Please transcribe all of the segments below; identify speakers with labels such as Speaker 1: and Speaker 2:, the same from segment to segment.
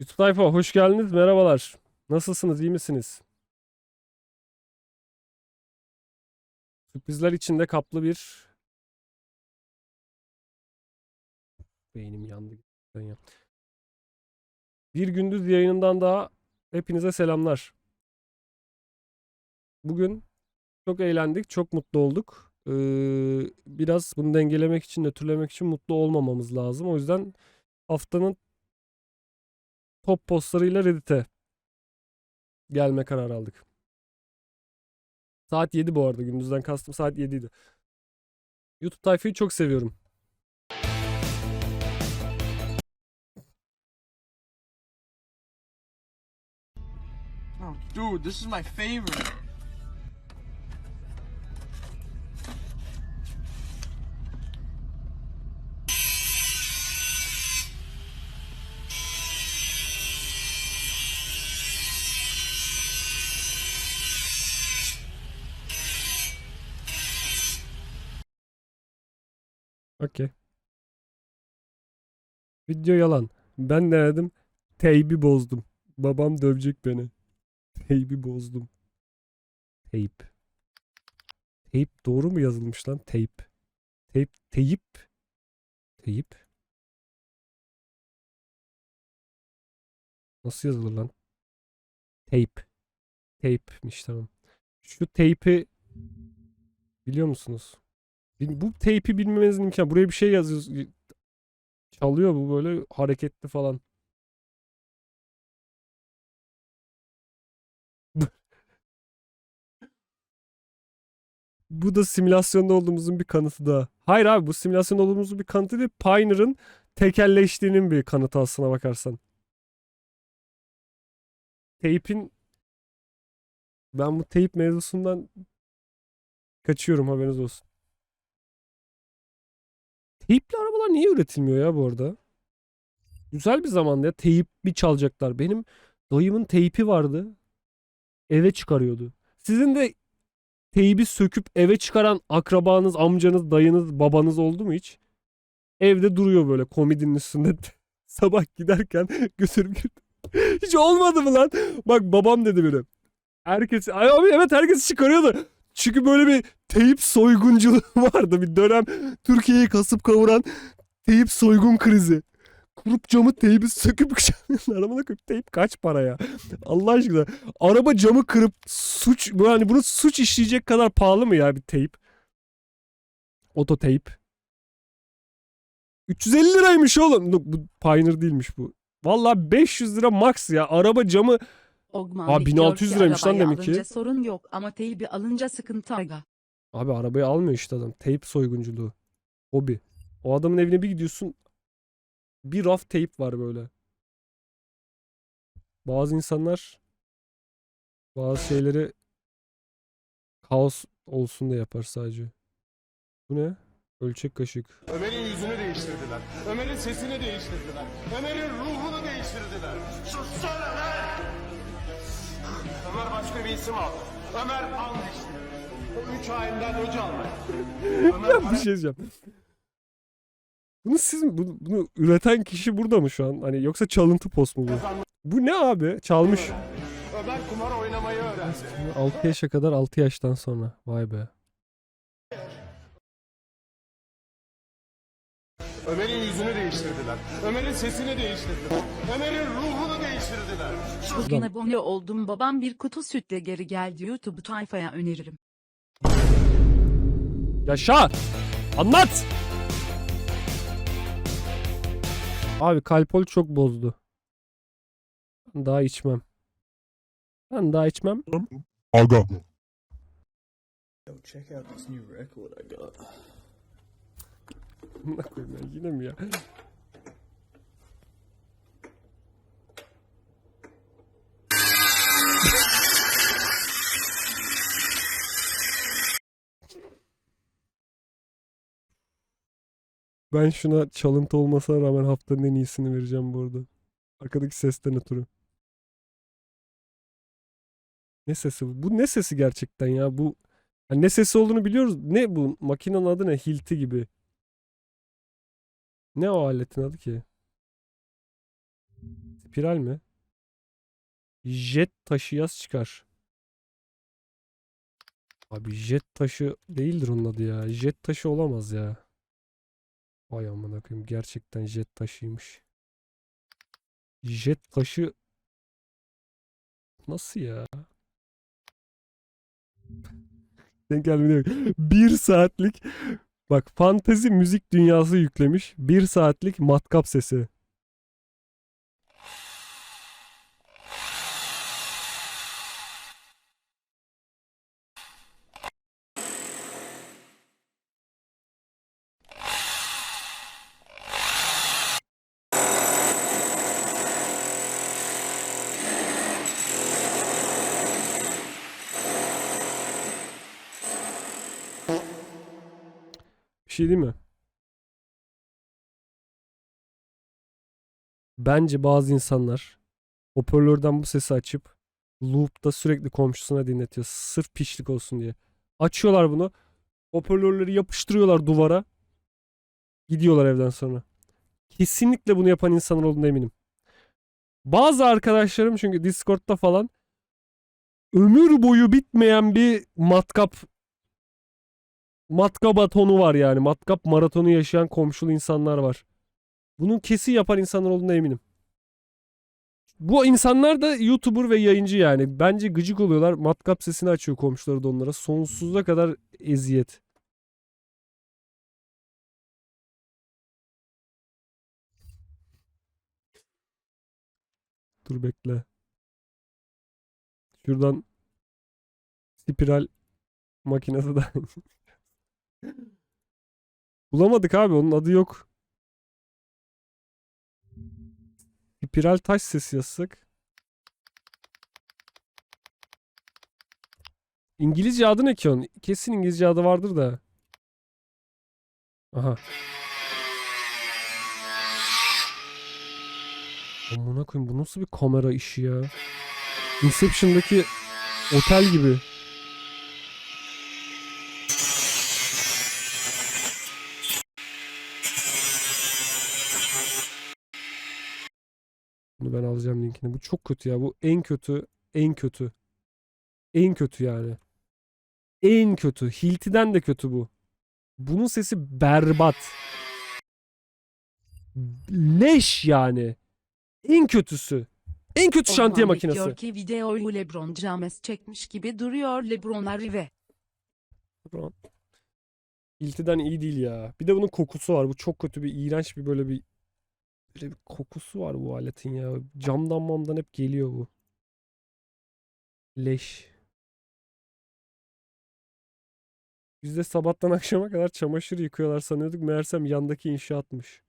Speaker 1: YouTube tayfa hoş geldiniz. Merhabalar. Nasılsınız? iyi misiniz? Sürprizler içinde kaplı bir beynim yandı. Bir gündüz yayınından daha hepinize selamlar. Bugün çok eğlendik, çok mutlu olduk. Ee, biraz bunu dengelemek için, nötrlemek için mutlu olmamamız lazım. O yüzden haftanın top postlarıyla Reddit'e gelme kararı aldık. Saat 7 bu arada. Gündüzden kastım saat 7 idi. YouTube tayfayı çok seviyorum.
Speaker 2: Dude, this is my favorite.
Speaker 1: Okey. Video yalan. Ben denedim. Teybi bozdum. Babam dövecek beni. Teybi bozdum. Teyp. Teyp doğru mu yazılmış lan? Teyp. Teyp. Teyip. Teyip. Nasıl yazılır lan? Teyp. Teypmiş tamam. Şu teypi biliyor musunuz? Bu teypi bilmemenizin imkanı. Buraya bir şey yazıyor. Çalıyor bu böyle hareketli falan. Bu da simülasyonda olduğumuzun bir kanıtı da. Hayır abi bu simülasyonda olduğumuzun bir kanıtı değil. Pioneer'ın tekelleştiğinin bir kanıtı aslına bakarsan. Teypin ben bu teyp mevzusundan kaçıyorum haberiniz olsun. Teypli arabalar niye üretilmiyor ya bu arada? Güzel bir zamanda ya teyip bir çalacaklar. Benim dayımın teypi vardı. Eve çıkarıyordu. Sizin de teybi söküp eve çıkaran akrabanız, amcanız, dayınız, babanız oldu mu hiç? Evde duruyor böyle komodinin üstünde. Sabah giderken götürüp Hiç olmadı mı lan? Bak babam dedi böyle. Herkes, ay abi evet herkes çıkarıyordu. Çünkü böyle bir teyip soygunculuğu vardı bir dönem. Türkiye'yi kasıp kavuran teyip soygun krizi. Kurup camı teybi söküp arabana koyup teyip kaç para ya? Allah aşkına. Araba camı kırıp suç yani bunu suç işleyecek kadar pahalı mı ya bir teyip? Oto teyip. 350 liraymış oğlum. Bu Pioneer değilmiş bu. Vallahi 500 lira max ya. Araba camı
Speaker 3: Ogman
Speaker 1: Aa,
Speaker 3: Aa,
Speaker 1: 1600 liraymış lan demek ki.
Speaker 3: Alınca sorun yok ama teybi alınca sıkıntı aga.
Speaker 1: Abi arabayı almıyor işte adam. Teyp soygunculuğu. Hobi. O adamın evine bir gidiyorsun. Bir raf teyp var böyle. Bazı insanlar bazı şeyleri kaos olsun diye yapar sadece. Bu ne? Ölçek kaşık.
Speaker 4: Ömer'in yüzünü değiştirdiler. Ömer'in sesini değiştirdiler. Ömer'in ruhunu değiştirdiler. Sussana lan! Ömer başka bir isim aldı. Ömer içti. O üç öc almak. Ömer
Speaker 1: Ya bir şey diyeceğim. Bunu siz mi? Bunu, bunu üreten kişi burada mı şu an? Hani yoksa çalıntı post mu bu? Bu ne abi? Çalmış.
Speaker 4: Ömer kumar oynamayı öğrendi.
Speaker 1: 6 yaşa kadar 6 yaştan sonra. Vay be.
Speaker 4: Ömer'in yüzünü değiştirdiler. Ömer'in sesini değiştirdiler. Ömer'in ruhunu değiştirdiler.
Speaker 3: Bugün abone oldum babam bir kutu sütle geri geldi YouTube tayfaya öneririm.
Speaker 1: Yaşa! Anlat! Abi kalpol çok bozdu. Daha içmem. Ben daha içmem.
Speaker 5: Aga.
Speaker 6: Yo, check out this new record I got.
Speaker 1: Amına koyayım ya, yine mi ya? Ben şuna çalıntı olmasına rağmen haftanın en iyisini vereceğim bu arada. Arkadaki sesten ötürü. Ne sesi bu? Bu ne sesi gerçekten ya? Bu yani ne sesi olduğunu biliyoruz. Ne bu? Makinenin adı ne? Hilti gibi. Ne o aletin adı ki? Spiral mi? Jet taşı yaz çıkar. Abi jet taşı değildir onun adı ya. Jet taşı olamaz ya. Vay amına koyayım gerçekten jet taşıymış. Jet taşı nasıl ya? Denk gelmedi. Bir saatlik bak fantezi müzik dünyası yüklemiş. Bir saatlik matkap sesi. Şey değil mi? Bence bazı insanlar hoparlörden bu sesi açıp loop'ta sürekli komşusuna dinletiyor. Sırf pişlik olsun diye. Açıyorlar bunu. Hoparlörleri yapıştırıyorlar duvara. Gidiyorlar evden sonra. Kesinlikle bunu yapan insanlar olduğuna eminim. Bazı arkadaşlarım çünkü Discord'da falan ömür boyu bitmeyen bir matkap matkap tonu var yani. Matkap maratonu yaşayan komşulu insanlar var. Bunun kesin yapan insanlar olduğuna eminim. Bu insanlar da YouTuber ve yayıncı yani. Bence gıcık oluyorlar. Matkap sesini açıyor komşuları da onlara. Sonsuza kadar eziyet. Dur bekle. Şuradan spiral makinesi de Bulamadık abi onun adı yok. Spiral taş sesi yazsak. İngilizce adı ne ki onun? Kesin İngilizce adı vardır da. Aha. Amına koyayım bu nasıl bir kamera işi ya? Inception'daki otel gibi. Bunu ben alacağım linkini. Bu çok kötü ya. Bu en kötü, en kötü. En kötü yani. En kötü. Hilti'den de kötü bu. Bunun sesi berbat. Leş yani. En kötüsü. En kötü şantiye makinesi.
Speaker 3: diyor ki videoyu LeBron James çekmiş gibi duruyor LeBron'lar ve
Speaker 1: Brown. İltiden iyi değil ya. Bir de bunun kokusu var. Bu çok kötü bir iğrenç bir böyle bir böyle bir kokusu var bu aletin ya. Camdan mamdan hep geliyor bu. Leş. Biz de sabahtan akşama kadar çamaşır yıkıyorlar sanıyorduk. Meğersem yandaki inşaatmış.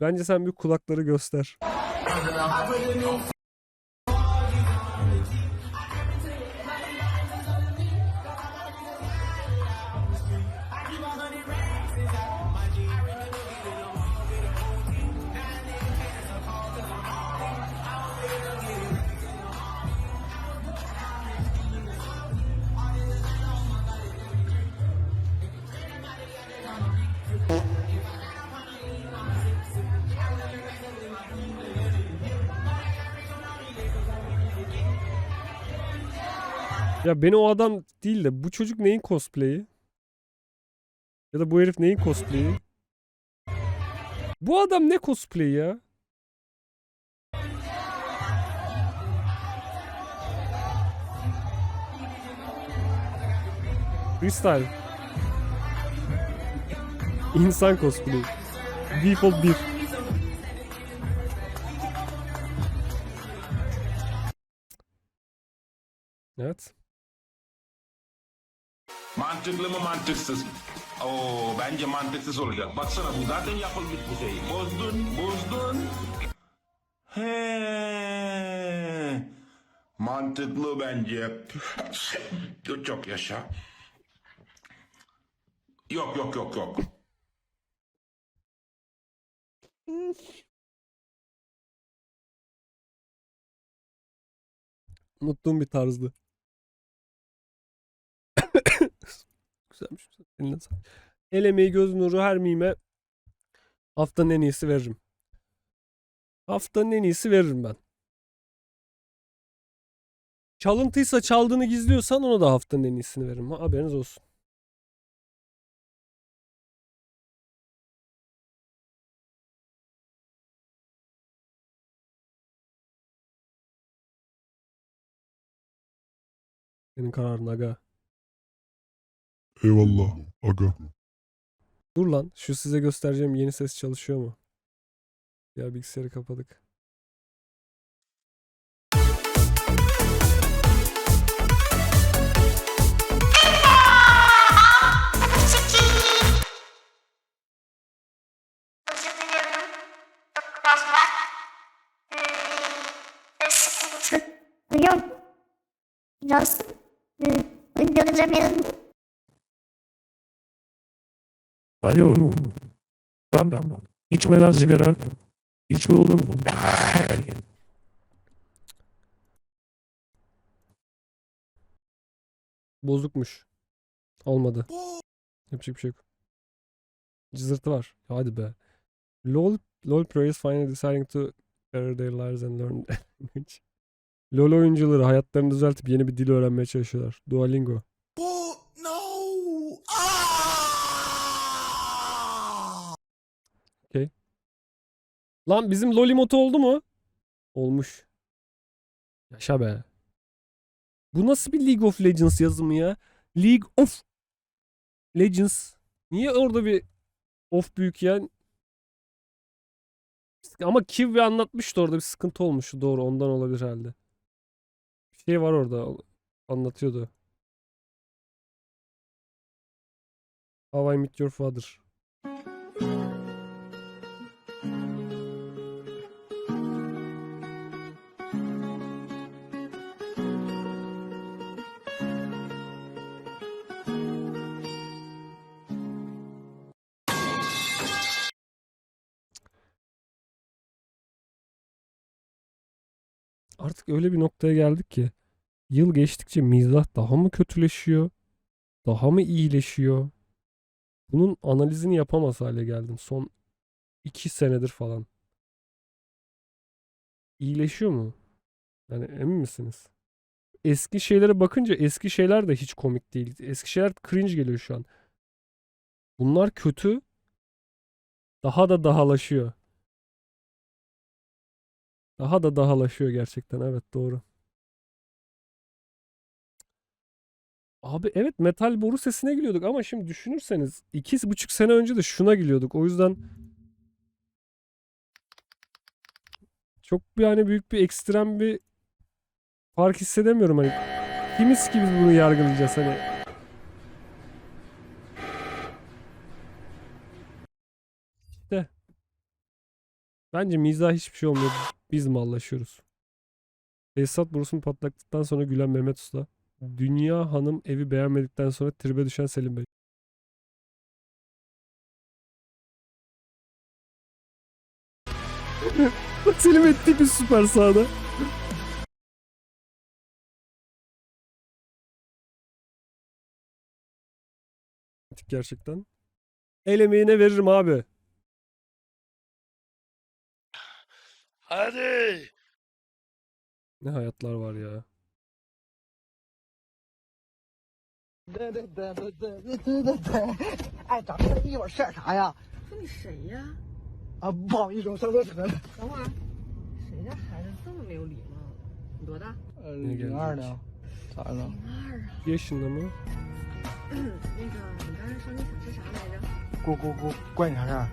Speaker 1: Bence sen bir kulakları göster. Ya beni o adam değil de bu çocuk neyin cosplay'i? Ya da bu herif neyin cosplay'i? Bu adam ne cosplay ya? Freestyle. İnsan cosplay. Default 1. Evet.
Speaker 5: Mantıklı mı mantıksız? Oo bence mantıksız olacak. Baksana bu zaten yapılmış bir şey. Bozdun, bozdun. He. Mantıklı bence. Çok yaşa. Yok yok yok yok.
Speaker 1: Unuttuğum bir tarzdı. Güzelmiş. El emeği göz nuru her mime haftanın en iyisi veririm. Haftanın en iyisi veririm ben. Çalıntıysa çaldığını gizliyorsan ona da haftanın en iyisini veririm. Ha, Haberiniz olsun. Senin kararın aga.
Speaker 7: Eyvallah aga.
Speaker 1: Dur lan şu size göstereceğim yeni ses çalışıyor mu? Ya bilgisayarı kapadık.
Speaker 8: Yok. Biraz e, göreceğim
Speaker 9: Alo. Tamam. İçmeden sigara. İçme olur mu?
Speaker 1: Bozukmuş. Olmadı. Yapacak bir şey yok. Cızırtı var. Hadi be. LOL, LOL players finally deciding to better their lives and learn language. LOL oyuncuları hayatlarını düzeltip yeni bir dil öğrenmeye çalışıyorlar. Duolingo. Okey. Lan bizim LOL emotu oldu mu? Olmuş. Yaşa be. Bu nasıl bir League of Legends yazımı ya? League of Legends. Niye orada bir of büyük ya? Ama Kiwi anlatmıştı orada bir sıkıntı olmuştu doğru ondan olabilir herhalde. Bir şey var orada anlatıyordu. How I Met Your Father. Artık öyle bir noktaya geldik ki yıl geçtikçe mizah daha mı kötüleşiyor? Daha mı iyileşiyor? Bunun analizini yapamaz hale geldim son iki senedir falan. İyileşiyor mu? Yani emin misiniz? Eski şeylere bakınca eski şeyler de hiç komik değil. Eski şeyler cringe geliyor şu an. Bunlar kötü. Daha da dahalaşıyor. Daha da dahalaşıyor gerçekten. Evet doğru. Abi evet metal boru sesine gülüyorduk ama şimdi düşünürseniz iki buçuk sene önce de şuna gülüyorduk. O yüzden çok hani büyük bir ekstrem bir fark hissedemiyorum hani. Kimiz ki biz bunu yargılayacağız hani. İşte. Bence mizah hiçbir şey olmuyor. Biz mallaşıyoruz. Esat borusunu patlattıktan sonra gülen Mehmet Usta. Dünya Hanım evi beğenmedikten sonra tribe düşen Selim Bey. Selim etti bir süper sahada. Gerçekten. El emeğine veririm abi.
Speaker 9: 儿
Speaker 1: 子你好呀马路奥利奥
Speaker 2: 对对对对对对对对对对哎咱们一会儿吃点啥呀说
Speaker 10: 你谁呀
Speaker 2: 啊不好意思我上错车了
Speaker 10: 等会儿谁家孩子这么没有礼貌你多大
Speaker 2: 呃零二的咋了
Speaker 10: 零二啊
Speaker 1: 也许能
Speaker 10: 那个你刚才说你想吃啥来着
Speaker 2: 咕咕咕关你啥事儿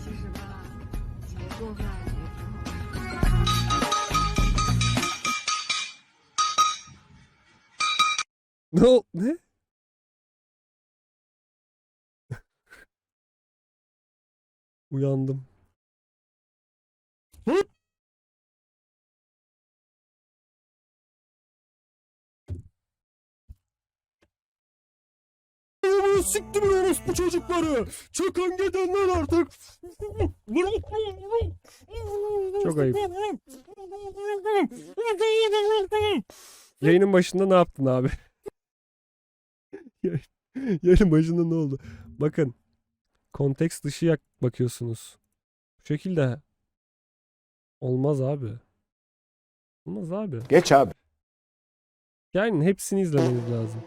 Speaker 10: 其实吧你别做饭
Speaker 1: Ne? ol- Ne? Uyandım. Hıp! Ananı Siktir orospu çocukları. Çakın gidenler artık. Çok ayıp. Yayının başında ne yaptın abi? Yayının başında ne oldu? Bakın. Konteks dışı yak bakıyorsunuz. Bu şekilde Olmaz abi. Olmaz abi.
Speaker 4: Geç abi.
Speaker 1: Yani hepsini izlemeniz lazım.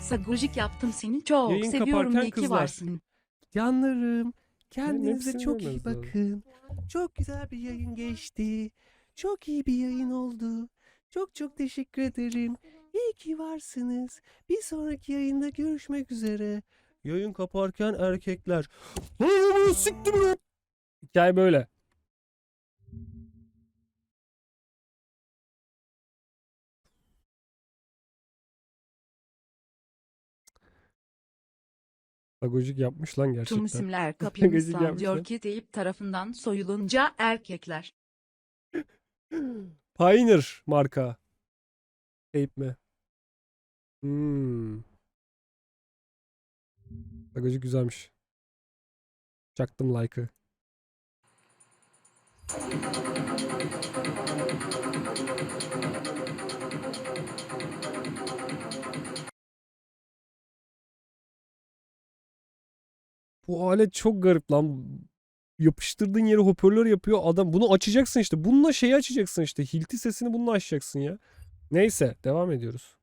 Speaker 3: Sagojik yaptım seni çok
Speaker 1: Yayın
Speaker 3: seviyorum
Speaker 1: kaparken
Speaker 3: iyi ki
Speaker 1: kızlar.
Speaker 3: varsın.
Speaker 2: Canlarım,
Speaker 1: kendinize çok iyi bakın.
Speaker 2: bakın. Çok güzel bir yayın geçti. Çok iyi bir yayın oldu. Çok çok teşekkür ederim. İyi ki varsınız. Bir sonraki yayında görüşmek üzere. Yayın kaparken erkekler. Bunu siktir lan.
Speaker 1: Hikaye böyle. Agojik yapmış lan
Speaker 3: Tüm
Speaker 1: gerçekten.
Speaker 3: isimler
Speaker 1: Gıcık
Speaker 3: kapımızdan diyor ki deyip tarafından soyulunca erkekler.
Speaker 1: Pioneer marka. Teyp mi? Hmm. Agojik güzelmiş. Çaktım like'ı. Bu alet çok garip lan. Yapıştırdığın yere hoparlör yapıyor adam. Bunu açacaksın işte. Bununla şeyi açacaksın işte. Hilti sesini bununla açacaksın ya. Neyse devam ediyoruz.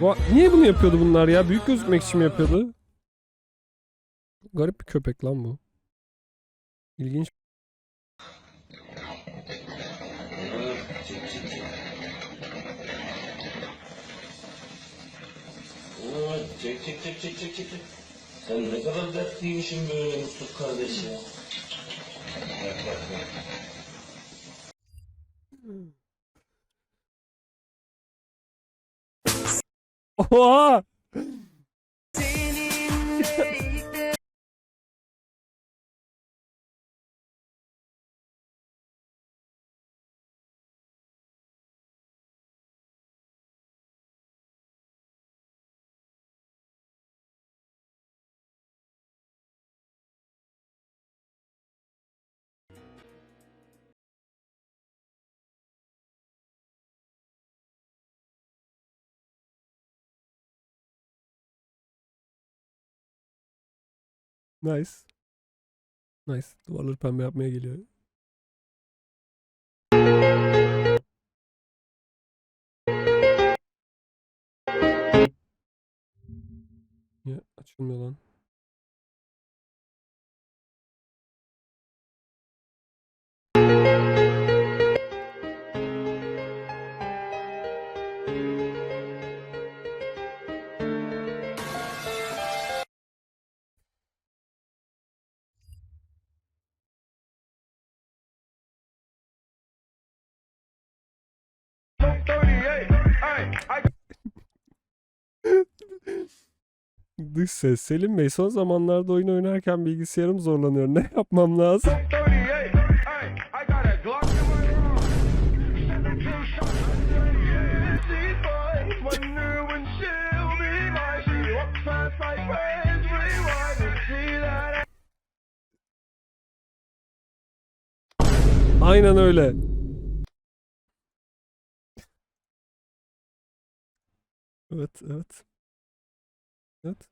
Speaker 1: Bu, niye bunu yapıyordu bunlar ya? Büyük gözükmek için mi yapıyordu? Garip bir köpek lan bu. İlginç.
Speaker 7: Çek çek çek çek çek çek. Sen ne kadar dertliymişsin böyle Mustafa kardeş ya. Bak bak bak.
Speaker 1: 哦 Nice. Nice. Duvarları pembe yapmaya geliyor. Ya açılmıyor lan. Dış ses. Selim Bey son zamanlarda oyun oynarken bilgisayarım zorlanıyor. Ne yapmam lazım? Aynen öyle. Evet, evet. Evet.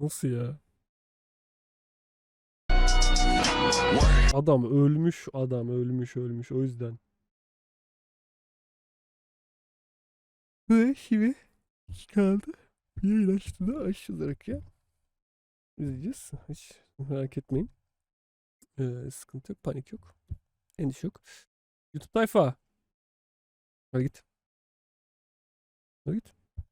Speaker 1: Nasıl ya? Adam ölmüş, adam ölmüş, ölmüş. O yüzden. Ve şimdi iki kaldı. Bir açtı da açılacak ya. İzleyeceğiz. Hiç merak etmeyin. Ee, sıkıntı yok, panik yok. Endişe yok. YouTube tayfa. Hadi git. Hadi git.